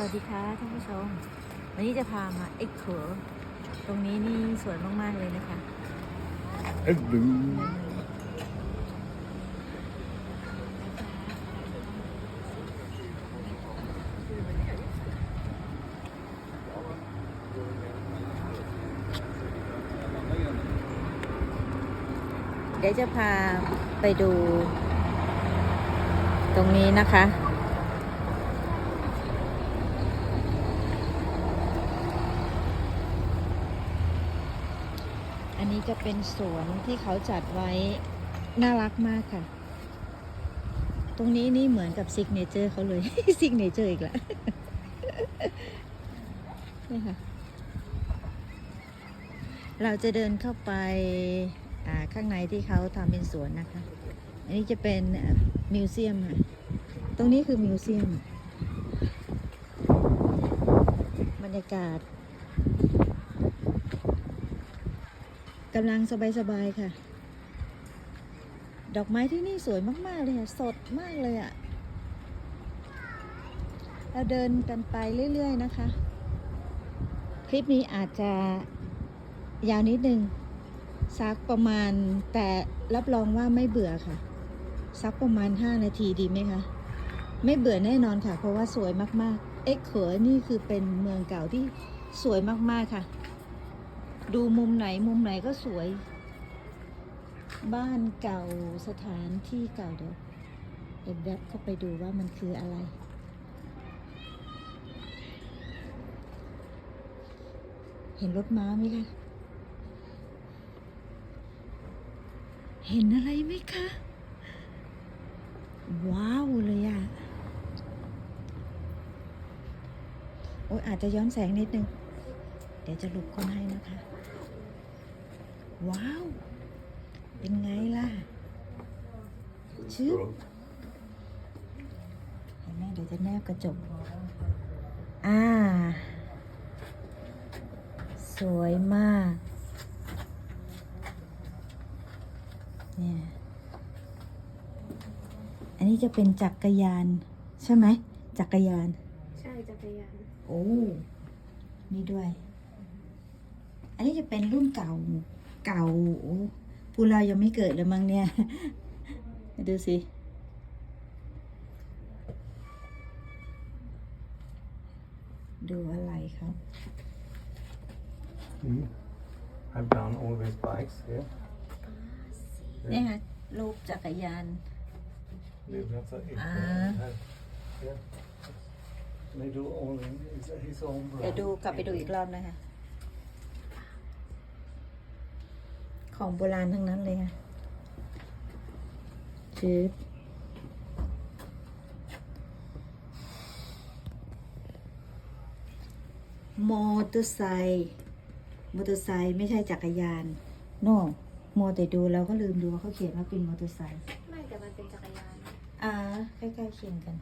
สวัสดีค่ะท่านผู้ชม วันนี้จะพามาเอ็กเคอร์ตรงนี้นี่สวยมาก ๆ เลยนะคะ Hello. เดี๋ยวจะพาไปดู ตรงนี้นะคะ อันนี้ จะเป็นสวนที่เขาจัดไว้ น่ารักมากค่ะ ตรงนี้นี่เหมือนกับซิกเนเจอร์เขาเลย ซิกเนเจอร์อีกแล้วนี่ค่ะ เราจะเดินเข้าไปอ่าข้างในที่เขาทำเป็นสวนนะคะ อันนี้จะเป็นมิวเซียมค่ะ ตรงนี้คือมิวเซียม บรรยากาศ กำลังสบายๆค่ะ ดอกไม้ที่นี่สวยมากๆเลยค่ะ สดมากเลยอะ่ะ เราเดินกันไปเรื่อยๆนะคะ คลิปนี้อาจจะยาวนิดนึงสักประมาณแต่รับรองว่าไม่เบื่อค่ะ สักประมาณ 5 นาทีดีไหมคะ ไม่เบื่อแน่นอนค่ะ เพราะว่าสวยมากๆ เอ็กเขอนี่คือเป็นเมืองเก่าที่สวยมากๆค่ะ ดูมุมไหนมุมไหนก็สวย บ้านเก่าสถานที่เก่าเดี๋ยวเดี๋ยวแวบเข้าไปดูว่ามันคืออะไร เห็นรถม้าไหมคะ เห็นอะไรไหมคะ ว้าวเลยอะโอ้ยอาจจะย้อนแสงนิดนึง ดี๋ยวจะหลบคนให้นะคะ ว้าว เป็นไงล่ะ ชื่อเห็นไหมเดี๋ยวจะแนบกระจก อ่า สวยมาก เนี่ย อันนี้จะเป็นจักรยาน ใช่ไหม จักรยาน ใช่ จักรยาน โอ้ นี่ด้วย อันนี้จะเป็นรุ่นเก่าเก่าโอ้ผู้เรายังไม่เกิดเลยมั้งเนี่ย ดูสิ ดูอะไรครับ Hmm. I've done all these bikes here. เนี่ยค่ะรูปจักรยาน They've got the Ah. Yeah. They do all in his, his own เดี๋ยว brand. ดูกลับไปดูอีกรอบนะคะ ของโบราณทั้งนั้นเลยค่ะชืบมอเตอร์ไซค์มอเตอร์ไซค์ไม่ใช่จักรยานโน่มัวแต่ดูเราก็ลืมดูว่าเขาเขียนว่าเป็นมอเตอร์ไซค์ไม่แต่มันเป็นจักรยาน อ่าใกล้ๆเคียงกัน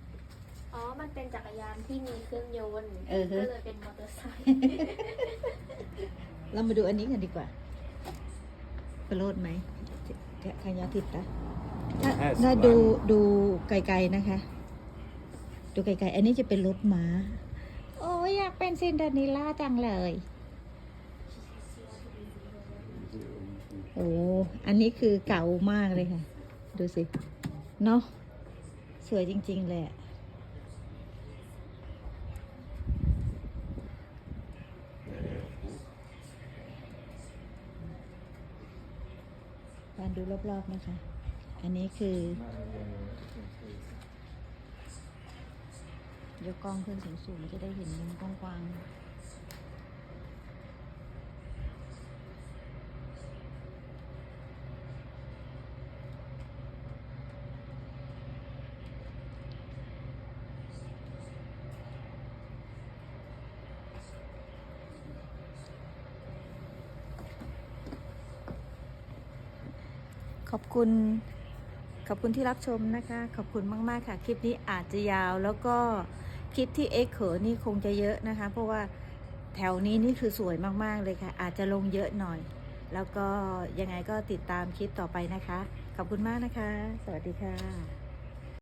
อ๋อ มันเป็นจักรยานที่มีเครื่องยนต์เออฮะก็เลยเป็นมอเตอร์ไซค์ เรามาดูอันนี้กันดีกว่า ประโลดไหมขยาติดนะถ้า Has ถ้า one. ดูดูไกลๆนะคะ ดูไกลๆ อันนี้จะเป็นรถม้า โอ้ยอยากเป็นซินเดอเรลล่าจังเลย โอ้อันนี้คือเก่ามากเลยค่ะ ดูสิ เนาะสวยจริง ๆ เลยอะการ ดูรอบๆนะคะ อันนี้คือยกกล้องขึ้นสูงๆจะได้เห็นมุมกว้างๆ ข อบคุณขอบคุณที่รับชมนะคะ ขอบคุณมาก ๆ ค่ะ คลิปนี้อาจจะยาวแล้วก็คลิปที่เอ็กเขอนี่คงจะเยอะนะคะ เพราะว่าแถวนี้นี่คือสวยมาก ๆ เลยค่ะ อาจจะลงเยอะหน่อย แล้วก็ยังไงก็ติดตามคลิปต่อไปนะคะ ขอบคุณมากนะคะ สวัสดีค่ะ